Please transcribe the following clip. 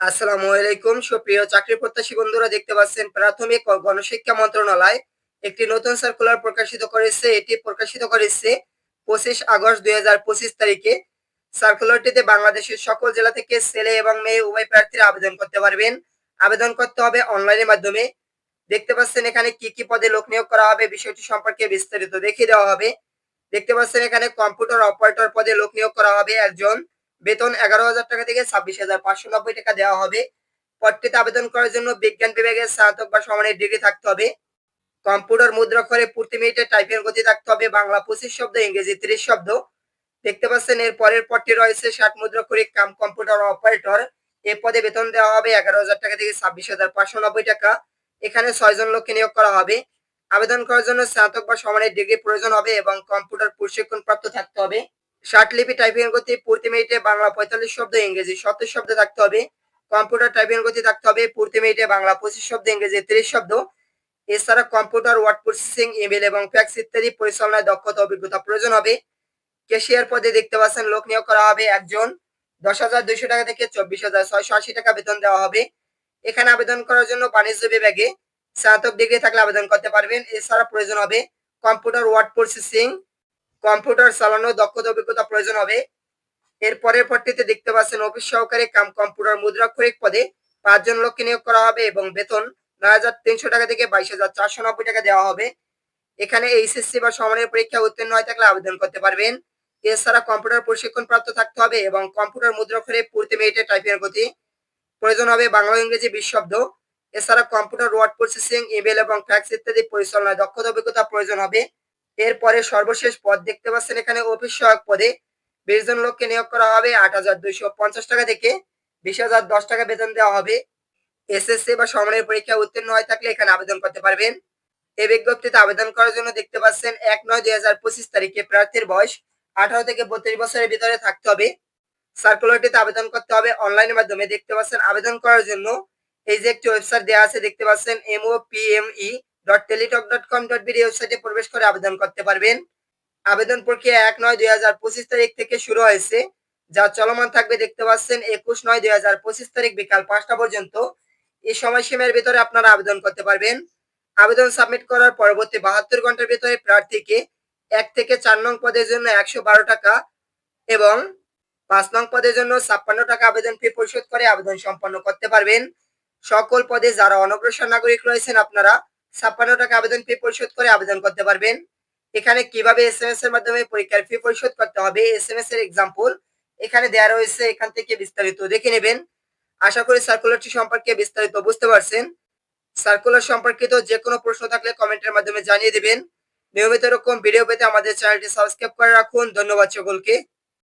আসসালামু আলাইকুম। সুপ্রিয় চাকরি প্রত্যাশী বন্ধুরা, দেখতে পাচ্ছেন প্রাথমিক গণশিক্ষা মন্ত্রণালয় একটি নতুন সার্কুলার প্রকাশিত করেছে। এটি প্রকাশিত করেছে পঁচিশ আগস্ট দুই হাজার পঁচিশ তারিখে। সার্কুলারটিতে বাংলাদেশের সকল জেলা থেকে ছেলে এবং মেয়ে উভয় প্রার্থীরা আবেদন করতে পারবেন। আবেদন করতে হবে অনলাইনের মাধ্যমে। দেখতে পাচ্ছেন এখানে কি কি পদে লোক নিয়োগ করা হবে, বিষয়টি সম্পর্কে বিস্তারিত দেখিয়ে দেওয়া হবে। দেখতে পাচ্ছেন এখানে কম্পিউটার অপারেটর পদে লোক নিয়োগ করা হবে একজন। বেতন এগারো হাজার টাকা থেকে ছাব্বিশ হাজার পাঁচশো নব্বই টাকা দেওয়া হবে। পদটিতে আবেদন করার জন্য বিজ্ঞান বিভাগের স্নাতক বা সমানের ডিগ্রি থাকতে হবে। কম্পিউটার মুদ্রাক্ষরে প্রতি মিনিটে টাইপের গতি থাকতে হবে। বাংলা পঁচিশ শব্দ, ইংরেজি তিরিশ শব্দ। দেখতে পাচ্ছেন, এর পরের পদটি রয়েছে ষাট মুদ্রাক্ষরে কাম কম্পিউটার অপারেটর। এ পদে বেতন দেওয়া হবে এগারো হাজার টাকা থেকে ছাব্বিশ হাজার পাঁচশো নব্বই টাকা। এখানে ছয়জন লোককে নিয়োগ করা হবে। আবেদন করার জন্য স্নাতক বা সমানের ডিগ্রি প্রয়োজন হবে এবং কম্পিউটার প্রশিক্ষণ প্রাপ্ত থাকতে হবে। লিপি টাইপিং গতি প্রতি মিনিটে বাংলা পঁয়তাল্লিশ শব্দ ইংরেজি সত্তর শব্দ থাকতে হবে। কম্পিউটার টাইপিং গতি থাকতে হবে প্রতি মিনিটে বাংলা পঁচিশ শব্দ ইংরেজি তিরিশ শব্দ। এছাড়া কম্পিউটার, ওয়ার্ড প্রসেসিং, ইমেল এবং ফ্যাক্স ইত্যাদি পরিচালনায় দক্ষতা, অভিজ্ঞতা প্রয়োজন হবে। ক্যাশিয়ার পদে দেখতে পাচ্ছেন লোক নিয়োগ করা হবে একজন। দশ হাজার দুইশো টাকা থেকে চব্বিশ হাজার ছয়শো আশি টাকা বেতন দেওয়া হবে। এখানে আবেদন করার জন্য বাণিজ্য বিভাগে স্নাতক ডিগ্রি থাকলে আবেদন করতে পারবেন। এছাড়া প্রয়োজন হবে কম্পিউটার, ওয়ার্ড প্রসেসিং কম্পিউটার চালানোর দক্ষতা, অভিজ্ঞতা প্রয়োজন হবে। এর পরের দেখতে পাচ্ছেন অফিস সহকারী কাম কম্পিউটার মুদ্রাক্ষরিক পদে পাঁচজন লোককে নিয়োগ করা হবে এবং বেতন নয় হাজার তিনশো টাকা থেকে বাইশ হাজার চারশো নব্বই টাকা দেওয়া হবে। এখানে এইচএসসি বা সমানের পরীক্ষা উত্তীর্ণ হয়ে থাকলে আবেদন করতে পারবেন। এছাড়া কম্পিউটার প্রশিক্ষণ প্রাপ্ত থাকতে হবে এবং কম্পিউটার মুদ্রাক্ষরে প্রতি মিনিটে টাইপের গতি প্রয়োজন হবে। বাংলা ইংরেজি বিশ শব্দ এছাড়া কম্পিউটার ওয়ার্ড প্রসেসিং, ইমেল এবং ফ্যাক্স ইত্যাদি পরিচালনায় দক্ষতা, অভিজ্ঞতা প্রয়োজন হবে। এরপরে সর্বশেষ পদ দেখতে পাচ্ছেন এখানে অফিস সহায়ক পদে। বিশ জন লোককে নিয়োগ করা হবে আট হাজার দুইশো পঞ্চাশ টাকা থেকে বিশ হাজার দশ টাকা বেতন দেওয়া হবে। এসএসসি বা সমানের পরীক্ষা উত্তীর্ণ হয়ে থাকলে এখানে আবেদন করতে পারবেন। এই বিজ্ঞপ্তিতে আবেদন করার জন্য দেখতে পাচ্ছেন, এক নয় দুই হাজার পঁচিশ তারিখে প্রার্থীর বয়স আঠারো থেকে বত্রিশ বছরের ভিতরে থাকতে হবে। সার্কুলারটিতে আবেদন করতে হবে অনলাইনের মাধ্যমে। দেখতে পাচ্ছেন, আবেদন করার জন্য এই যে একটি ওয়েবসাইট দেওয়া আছে, দেখতে পাচ্ছেন MO PME dot Teletalk dot com dot BD ওয়েবসাইটে প্রবেশ করে আবেদন করতে পারবেন। আবেদন প্রক্রিয়া এক নয় দুই হাজার পঁচিশ তারিখ থেকে শুরু হয়েছে। যা চলমান থাকবে দেখতে পাচ্ছেন একুশ নয় দুই হাজার পঁচিশ তারিখ বিকাল পাঁচটা পর্যন্ত। এই সময়সীমার ভিতরে আপনারা আবেদন করতে পারবেন। আবেদন সাবমিট করার পরবর্তী বাহাত্তর ঘণ্টার ভিতরে প্রার্থীকে এক থেকে চার নং পদের জন্য একশো বারো টাকা এবং পাঁচ নং পদের জন্য ছাপ্পান্ন টাকা আবেদন ফি পরিশোধ করে আবেদন সম্পন্ন করতে পারবেন। সকল পদে যারা অনগ্রসর নাগরিক রয়েছেন আপনারা ছাপ্পান্ন টাকা আবেদন ফি পরিশোধ করে আবেদন করতে পারবেন। এখানে কীভাবে এস এম এস এর মাধ্যমে পরীক্ষার ফি পরিশোধ করতে হবে এস এম এস এর এক্সাম্পল এখানে দেওয়া রয়েছে, এখান থেকে বিস্তারিত দেখে নেবেন। আশা করি সার্কুলারটি সম্পর্কে বিস্তারিত বুঝতে পারছেন। সার্কুলার সম্পর্কিত যে কোনো প্রশ্ন থাকলে কমেন্টের মাধ্যমে জানিয়ে দেবেন। নিয়মিত এরকম ভিডিও পেতে আমাদের চ্যানেলটি সাবস্ক্রাইব করে রাখুন। ধন্যবাদ সকলকে।